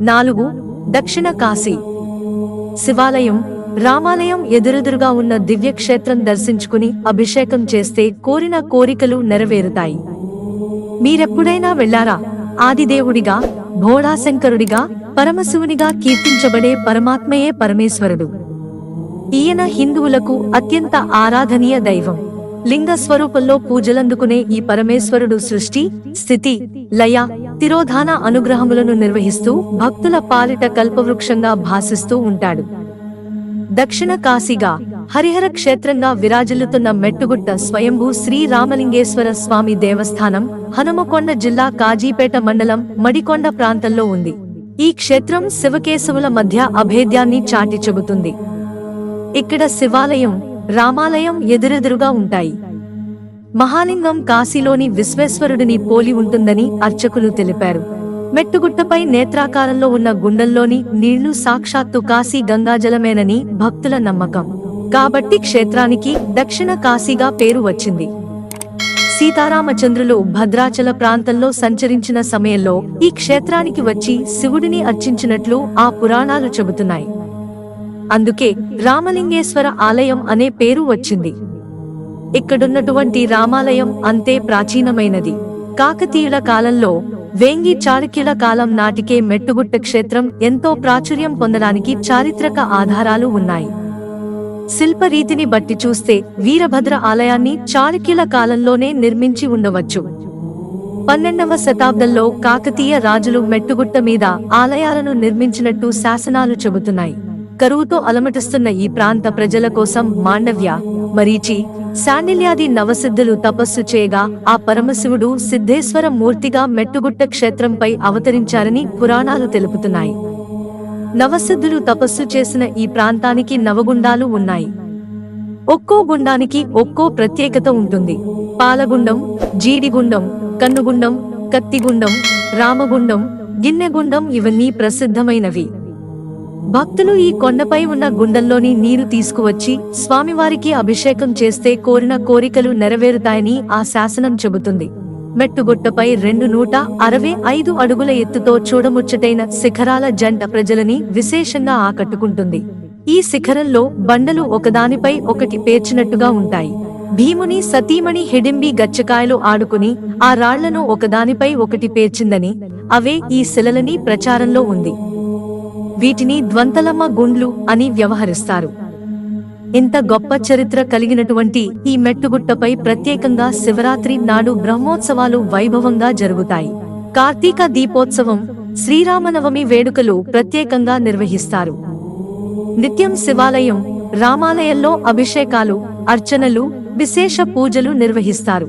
నాలుగు దక్షిణ కాశీ. శివాలయం రామాలయం ఎదురెదురుగా ఉన్న దివ్యక్షేత్రం దర్శించుకుని అభిషేకం చేస్తే కోరిన కోరికలు నెరవేరుతాయి. మీరెప్పుడైనా వెళ్ళారా? ఆదిదేవుడిగా భోళాశంకరుడిగా పరమశివునిగా కీర్తించబడే పరమాత్మయే పరమేశ్వరుడు. ఈయన హిందువులకు అత్యంత ఆరాధనీయ దైవం. లింగ స్వరూపంలో పూజలందుకునే ఈ పరమేశ్వరుడు సృష్టి స్థితి లయ తిరోధాన అనుగ్రహములను నిర్వహిస్తూ భక్తుల పాలిట కల్పవృక్షంగా భాసిస్తూ ఉంటాడు. దక్షిణ కాశీగా హరిహర క్షేత్రంగా విరాజిల్లుతున్న మెట్టుగుట్ట స్వయంభూ శ్రీ రామలింగేశ్వర స్వామి దేవస్థానం హనుమకొండ జిల్లా కాజీపేట మండలం మడికొండ ప్రాంతంలో ఉంది. ఈ క్షేత్రం శివకేశవుల మధ్య అభేద్యాన్ని చాటి చెబుతుంది. ఇక్కడ శివాలయం రామాలయం ఎదురెదురుగా ఉంటాయి. మహాలింగం కాశీలోని విశ్వేశ్వరుడిని పోలి ఉంటుందని అర్చకులు తెలిపారు. మెట్టుగుట్టపై నేత్రాకారంలో ఉన్న గుండంలోని నీళ్ళు సాక్షాత్తు కాశీ గంగాజలమేనని భక్తుల నమ్మకం. కాబట్టి క్షేత్రానికి దక్షిణ కాశీగా పేరు వచ్చింది. సీతారామచంద్రులు భద్రాచల ప్రాంతంలో సంచరించిన సమయంలో ఈ క్షేత్రానికి వచ్చి శివుడిని అర్చించినట్లు ఆ పురాణాలు చెబుతున్నాయి. అందుకే రామలింగేశ్వర ఆలయం అనే పేరు వచ్చింది. ఇక్కడున్నటువంటి రామాలయం అంతే ప్రాచీనమైనది. కాకతీయుల కాలంలో వేంగి చాళుక్యుల కాలం నాటికే మెట్టుగుట్ట క్షేత్రం ఎంతో ప్రాచుర్యం పొందడానికి చారిత్రక ఆధారాలు ఉన్నాయి. శిల్ప రీతిని బట్టి చూస్తే వీరభద్ర ఆలయాన్ని చాళుక్యుల కాలంలోనే నిర్మించి ఉండవచ్చు. పన్నెండవ శతాబ్దంలో కాకతీయ రాజులు మెట్టుగుట్ట మీద ఆలయాలను నిర్మించినట్టు శాసనాలు చెబుతున్నాయి. కరువుతో అలమటిస్తున్న ఈ ప్రాంత ప్రజల కోసం మాండవ్య మరీచి శాండిల్యాది నవసిద్ధులు తపస్సు చేయగా ఆ పరమశివుడు సిద్ధేశ్వర మూర్తిగా మెట్టుగుట్ట క్షేత్రంపై అవతరించారని పురాణాలు తెలుపుతున్నాయి. నవసిద్ధులు తపస్సు చేసిన ఈ ప్రాంతానికి నవగుండాలు ఉన్నాయి. ఒక్కో గుండానికి ఒక్కో ప్రత్యేకత ఉంటుంది. పాలగుండం జీడిగుండం కన్నుగుండం కత్తిగుండం రామగుండం గిన్నెగుండం ఇవన్నీ ప్రసిద్ధమైనవి. భక్తులు ఈ కొండపై ఉన్న గుండల్లోని నీరు తీసుకువచ్చి స్వామివారికి అభిషేకం చేస్తే కోరిన కోరికలు నెరవేరుతాయని ఆ శాసనం చెబుతుంది. మెట్టుగుట్టపై రెండు నూట అరవై ఐదు అడుగుల ఎత్తుతో చూడముచ్చటైన శిఖరాల జంట ప్రజలని విశేషంగా ఆకట్టుకుంటుంది. ఈ శిఖరంలో బండలు ఒకదానిపై ఒకటి పేర్చినట్టుగా ఉంటాయి. భీముని సతీమణి హిడింబి గచ్చకాయలు ఆడుకుని ఆ రాళ్ళను ఒకదానిపై ఒకటి పేర్చిందని అవే ఈ శిలలని ప్రచారంలో ఉంది. వీటిని ద్వంతలమ్మ గుండ్లు అని వ్యవహరిస్తారు. ఇంత గొప్ప చరిత్ర కలిగినటువంటి ఈ మెట్టుగుట్టపై ప్రత్యేకంగా శివరాత్రి నాడు బ్రహ్మోత్సవాలు వైభవంగా జరుగుతాయి. కార్తీక దీపోత్సవం శ్రీరామనవమి వేడుకలు ప్రత్యేకంగా నిర్వహిస్తారు. నిత్యం శివాలయం రామాలయంలో అభిషేకాలు అర్చనలు విశేష పూజలు నిర్వహిస్తారు.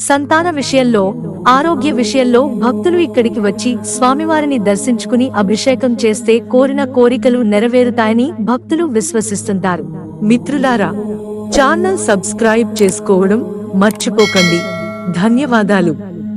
సంతాన విషయంలో ఆరోగ్య విషయంలో భక్తులు ఇక్కడికి వచ్చి స్వామివారిని దర్శించుకుని అభిషేకం చేస్తే కోరిన కోరికలు నెరవేరుతాయని భక్తులు విశ్వసిస్తుంటారు. మిత్రులారా ఛానల్ సబ్స్క్రైబ్ చేసుకోవడం మర్చిపోకండి. ధన్యవాదాలు.